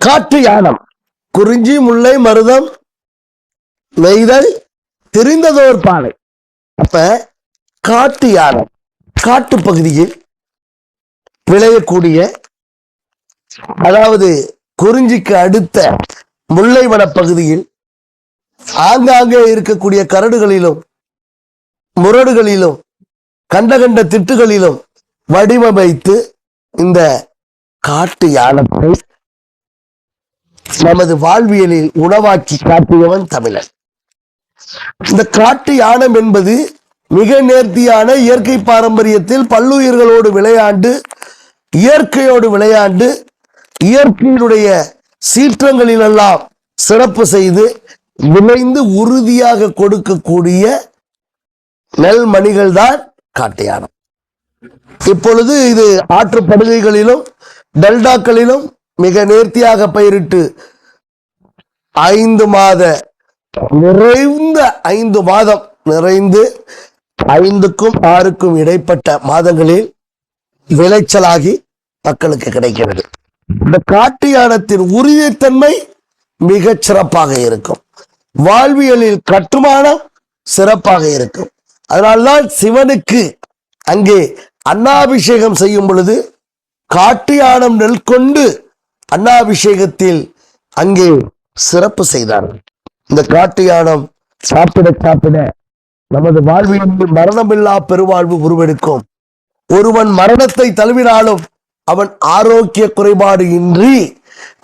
காட்டு யானம். குறிஞ்சி முல்லை மருதம் நெய்தல் தெரிந்ததோர் பாலை. அப்ப காட்டு யானம். காட்டு பகுதியில் விளையக்கூடிய அதாவது குறிஞ்சிக்கு அடுத்த முல்லைவன பகுதியில் ஆங்காங்கே இருக்கக்கூடிய கரடுகளிலும் முரடுகளிலும் கண்ட கண்ட திட்டுகளிலும் வடிவமைத்து இந்த காட்டு யானத்தை நமது வாழ்வியலில் உணவாக்கி காட்டியவன் தமிழன். இந்த காட்டு யானம் என்பது மிக நேர்த்தியான இயற்கை பாரம்பரியத்தில் பல்லுயிர்களோடு விளையாண்டு இயற்கையோடு விளையாண்டு இயற்கையினுடைய சீற்றங்களிலெல்லாம் சிறப்பு செய்து விளைந்து உறுதியாக கொடுக்கக்கூடிய நெல் மணிகள் தான் காட்டு யானம். இப்பொழுது இது ஆற்றுப்படுகைகளிலும் டெல்டாக்களிலும் மிக நேர்த்தியாக பயிரிட்டு ஐந்து மாத நிறைந்த ஐந்து மாதம் நிறைந்து ஐந்துக்கும் ஆறுக்கும் இடைப்பட்ட மாதங்களில் விளைச்சலாகி மக்களுக்கு கிடைக்கிறது. இந்த காட்டு யானத்தின் உறுதித்தன்மை மிகச் சிறப்பாக இருக்கும். வாழ்வியலில் கட்டுமானம் சிறப்பாக இருக்கும். அதனால்தான் சிவனுக்கு அங்கே அன்னாபிஷேகம் செய்யும் பொழுது காட்டு யானம் நெல் கொண்டு அன்னாபிஷேகத்தில் அங்கே சிறப்பு செய்தார். இந்த காட்டு யானம் சாப்பிட சாப்பிட நமது வாழ்வியலில் மரணமில்லா பெருவாழ்வு உருவெடுக்கும். ஒருவன் மரணத்தை தழுவினாலும் அவன் ஆரோக்கிய குறைபாடு இன்றி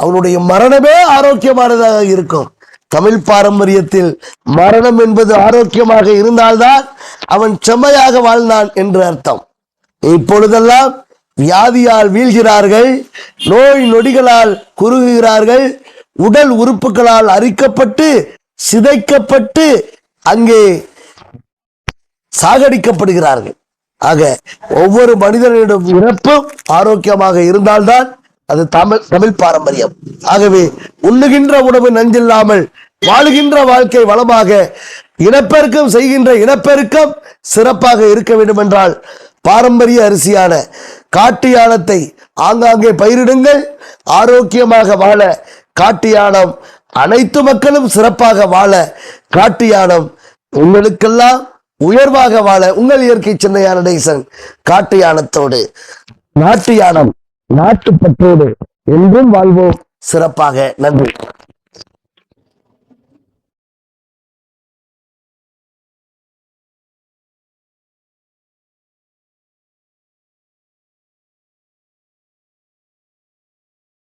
அவனுடைய மரணமே ஆரோக்கியமானதாக இருக்கும். தமிழ் பாரம்பரியத்தில் மரணம் என்பது ஆரோக்கியமாக இருந்தால்தான் அவன் செம்மையாக வாழ்ந்தான் என்று அர்த்தம். இப்பொழுதெல்லாம் வியாதியால் வீழ்கிறார்கள் நோய் நொடிகளால் குறுகுகிறார்கள் உடல் உறுப்புகளால் அரிக்கப்பட்டு சிதைக்கப்பட்டு அங்கே சாகடிக்கப்படுகிறார்கள். ஆக ஒவ்வொரு மனிதனிடம் இறப்பும் ஆரோக்கியமாக இருந்தால்தான் அது தமிழ் தமிழ் பாரம்பரியம். ஆகவே உண்ணுகின்ற உணவு நஞ்சில்லாமல் வாழுகின்ற வாழ்க்கை வளமாக இனப்பெருக்கம் செய்கின்ற இனப்பெருக்கம் சிறப்பாக இருக்க வேண்டும் என்றால் பாரம்பரிய அரிசியான காட்டு யானத்தை ஆங்காங்கே பயிரிடுங்கள். ஆரோக்கியமாக வாழ காட்டு யானம் அனைத்து மக்களும் சிறப்பாக வாழ காட்டு யானம் உங்களுக்கெல்லாம் உயர்வாக வாழ உங்கள் இயற்கை சின்னையான நேசன் காட்டு யானத்தோடு நாட்டு யானம் நாட்டுப்பற்றோடு என்றும் வாழ்வோம். சிறப்பாக நன்றி.